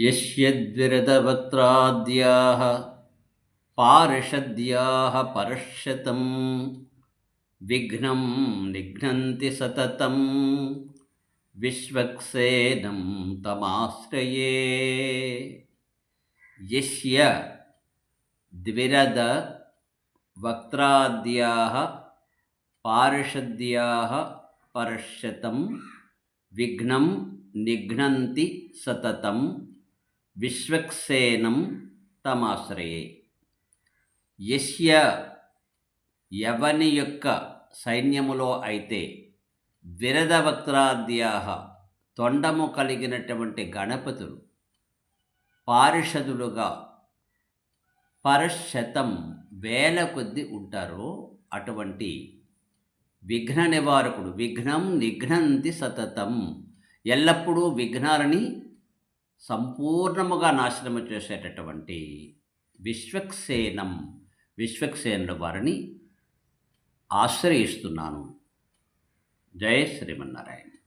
यस्यद्विरदवक्त्राद्याः पार्षद्याः परश्यतं विघ्नं निघ्नन्ति सततं विश्वक्सेदं तमाश्रये। यस्य द्विरदवक्त्राद्याः पार्षद्याः परश्यतं विघ्नं निघ्नन्ति सततं విశ్వక్సేనం తమాశ్రయే. యస్య యవని యొక్క సైన్యములో అయితే విరదవక్త్రాద్యాహ తొండము కలిగినటువంటి గణపతులు పారిషదులుగా పరశతం వేల కొద్ది ఉంటారో అటువంటి విఘ్న నివారకుడు. విఘ్నం నిఘ్నంతి సతతం. ఎల్లప్పుడూ విఘ్నాలని సంపూర్ణముగా నాశనము చేసేటటువంటి విశ్వక్సేనం విశ్వక్సేనుల వారిని ఆశ్రయిస్తున్నాను. జయ శ్రీమన్నారాయణ.